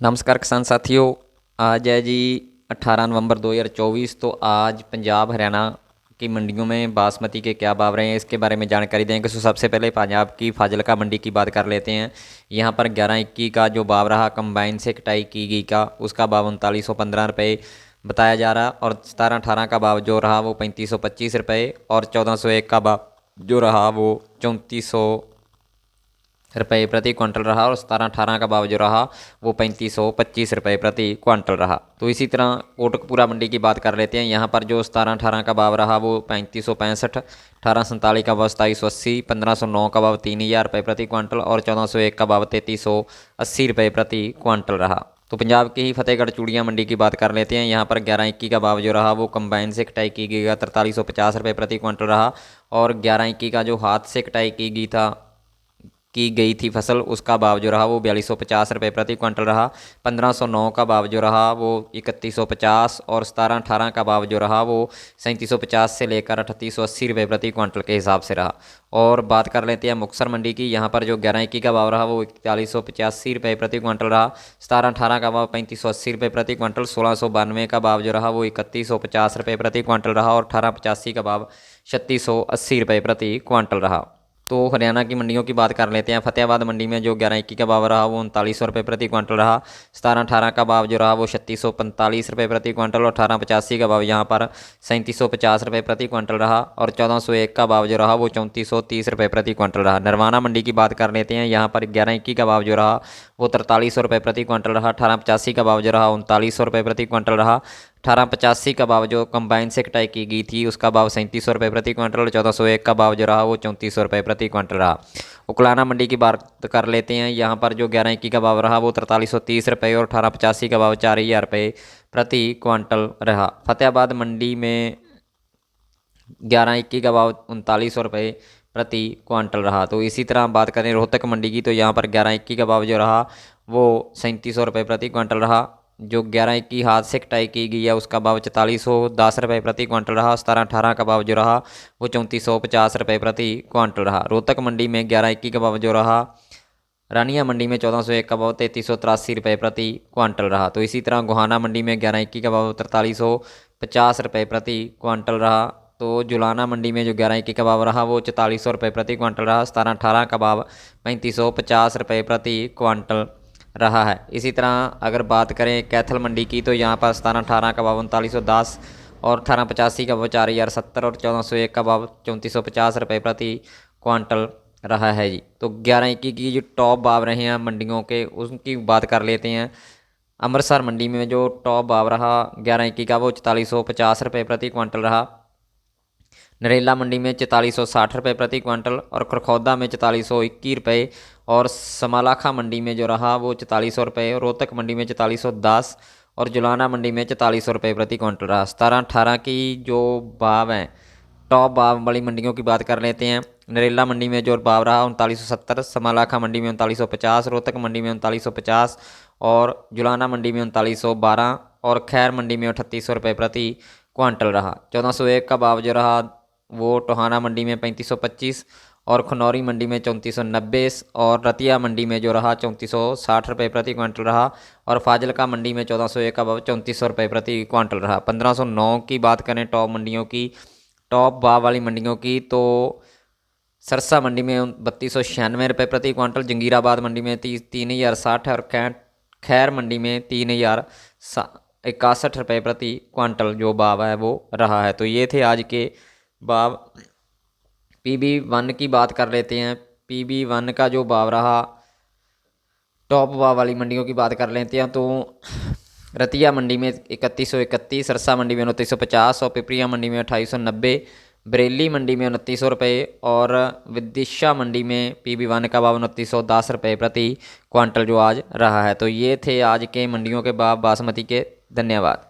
नमस्कार किसान साथियों, आज है जी 18 नवंबर 2024 तो आज पंजाब हरियाणा की मंडियों में बासमती के क्या भाव रहे हैं, इसके बारे में जानकारी देंगे तो सबसे पहले पंजाब की फाजिलका मंडी की बात कर लेते हैं। यहाँ पर ग्यारह इक्की का जो भाव रहा, कंबाइन से कटाई की गई का, उसका भाव उनतालीस सौ पंद्रह रुपये बताया जा रहा, और सतारह अठारह का भाव जो रहा, वो पैंतीस सौ पच्चीस रुपये और चौदह सौ एक का भाव जो रहा, वो चौंतीस सौ रुपये प्रति क्विंटल रहा और सतारह अठारह का भाव जो रहा, वो पैंतीस सौ पच्चीस रुपये प्रति क्विंटल रहा। तो इसी तरह कोटकपुरा मंडी की बात कर लेते हैं। यहाँ पर जो सतारह अठारह का भाव रहा, वो पैंतीस सौ पैंसठ, अठारह सैंतालीस का भाव सताईस सौ अस्सी, पंद्रह सौ नौ का भाव तीन हज़ार रुपये प्रति क्विंटल और चौदह सौ एक का भाव तैंतीस सौ अस्सी रुपये प्रति क्विंटल रहा। तो पंजाब की ही फतेहगढ़ चूड़िया मंडी की बात कर लेते हैं। यहाँ पर ग्यारह इक्की का भाव जो रहा, वो कंबाइन से कटाई की गई तरतालीस सौ पचास रुपये प्रति क्विंटल रहा और ग्यारह इक्की का जो हाथ से कटाई की गई था की गई थी फ़सल, उसका भाव जो रहा वो बयालीस सौ पचास रुपये प्रति क्विंटल रहा, पंद्रह सौ नौ का भाव जो रहा वो इकतीस सौ पचास और सतारह अठारह का भाव जो रहा वो सैंतीस सौ पचास से लेकर अठतीस सौ अस्सी रुपये प्रति क्विंटल के हिसाब से रहा। और बात कर लेते हैं मुक्सर मंडी की, यहाँ पर जो ग्यारह इक्की का भाव रहा वो इकतालीस सौ पचासी रुपये प्रति क्विंटल रहा, सतारह अठारह का भाव पैंतीस सौ अस्सी रुपये प्रति क्विंटल, सोलह सौ बानवे का भाव जो रहा वो इकतीस सौ पचास रुपये प्रति क्विंटल रहा और अठारह पचासी का भाव छत्तीस सौ अस्सी रुपये प्रति क्विंटल रहा। तो हरियाणा की मंडियों की बात कर लेते हैं। फतेहाबाद मंडी में जो ग्यारह इक्की का भाव रहा, वो उनतालीस सौ रुपये प्रति क्विंटल रहा। सतारह अठारह का भाव जो रहा, वो छत्तीस सौ पैंतालीस रुपये प्रति क्विंटल और अठारह पचासी का भाव यहाँ पर सैंतीस सौ पचास रुपये प्रति क्विंटल रहा और चौदह सौ एक का भाव जो रहा, वो चौंतीस सौ तीस रुपये प्रति क्विंटल रहा। नरवाना मंडी की बात कर लेते हैं। यहाँ पर ग्यारह इक्की का भाव जो रहा, वो तरतालीस सौ रुपये प्रति क्विंटल रहा। अठारह पचासी का भाव जो रहा, उनतालीस सौ रुपये प्रति क्विंटल रहा। अठारह पचासी का भाव, जो कंबाइन से कटाई की गई थी, उसका भाव सैंतीस सौ रुपये प्रति क्विंटल और चौदह सौ एक का भाव जो रहा, वो चौंतीस सौ रुपये प्रति क्विंटल रहा। उकलाना मंडी की बात कर लेते हैं, यहाँ पर जो ग्यारह इक्की का भाव रहा, वो तरतालीस सौ तीस रुपये और अठारह पचासी का भाव चार हज़ार रुपये प्रति क्विंटल रहा। फतेहाबाद मंडी में ग्यारह इक्की का भाव उनतालीस सौ रुपये प्रति क्विंटल रहा। तो इसी तरह हम बात करें रोहतक मंडी की तो यहाँ पर ग्यारह इक्की का भाव जो रहा, वो सैंतीस सौ रुपये प्रति क्विंटल रहा। जो ग्यारह इक्की हाथ से कटाई की गई है, उसका भाव चैतालीस सौ दस रुपये प्रति क्विंटल रहा, सतारह अठारह का भाव जो रहा, वो चौंतीस सौ पचास रुपये प्रति क्विंटल रहा। रोहतक मंडी में ग्यारह इक्की का भाव जो रहा, रानिया मंडी में चौदह सौ एक का भाव तैंतीस सौ तिरासी रुपये प्रति क्विंटल रहा। तो इसी तरह गोहाना मंडी में ग्यारह इक्की का भाव तरतालीस सौ पचास रुपये प्रति क्विंटल रहा। तो जुलाना मंडी में जो ग्यारह इक्की का भाव रहा, वो चौतालीस सौ रुपये प्रति क्विंटल रहा, सतारह अठारह का भाव पैंतीस सौ पचास रुपये प्रति क्विंटल रहा है। इसी तरह अगर बात करें कैथल मंडी की तो यहाँ पर सतारह अठारह का भाव उनतालीस सौ दस और अठारह पचासी का भाव चार हज़ार सत्तर और चौदह सौ एक का भाव चौंतीस सौ पचास रुपये प्रति क्वांटल रहा है जी। तो ग्यारह इक्की की जो टॉप भाव रहे हैं मंडियों के, उनकी बात कर लेते हैं। अमृतसर मंडी में जो टॉप भाव रहा, ग्यारह इक्की का वो, चौतालीस सौ पचास रुपये प्रति क्विंटल रहा। नरेला मंडी में चौतालीस सौ साठ रुपये प्रति क्विंटल और खरखौदा में चौतालीस सौ इक्की रुपये और समालाखा मंडी में जो रहा वो चौतालीस सौ रुपये रोहतक मंडी में चौतालीस सौ दस और जुलाना मंडी में चौतालीस सौ रुपये प्रति क्विंटल रहा। सतारह अठारह की जो भाव हैं, टॉप भाव वाली मंडियों की बात कर लेते हैं। नरेला मंडी में जो भाव रहा उनतालीस सौ सत्तर, समालाखा मंडी में उनतालीस सौ पचास, रोहतक मंडी में उनतालीस सौ पचास और जुलाना मंडी में उनतालीस सौ बारह और खैर मंडी में अठतीस सौ रुपये प्रति क्विंटल रहा। चौदह सौ एक का भाव जो रहा वो टोहाना मंडी में पैंतीस सौ पच्चीस, और खनौरी मंडी में चौंतीस और रतिया मंडी में जो रहा चौंतीस रुपये प्रति क्विंटल रहा, और फाजिलका मंडी में चौदह सौ एक का चौंतीस सौ रुपये प्रति क्विंटल रहा। पंद्रह सौ नौ की बात करें टॉप मंडियों की, टॉप भाव वाली मंडियों की तो सरसा मंडी में बत्तीस सौ छियानवे रुपये प्रति क्विंटल, जंगीराबाद मंडी में तीस तीन हज़ार साठ, और खैर मंडी में तीन हज़ार इकसठ रुपये प्रति क्विंटल जो भाव है वो रहा है। तो ये थे आज के भाव पी बी वन की बात कर लेते हैं। पी बी वन का जो भाव रहा, टॉप भाव वाली मंडियों की बात कर लेते हैं तो रतिया मंडी में इकतीस सौ इकतीस, सरसा मंडी में उनतीस सौ पचास और पिपरिया मंडी में अट्ठाईस सौ नब्बे, बरेली मंडी में उनतीस सौ रुपये और विदिशा मंडी में पी बी वन का भाव उनतीस सौ दस रुपये प्रति क्वांटल जो आज रहा है। तो ये थे आज के मंडियों के भाव बासमती के। धन्यवाद।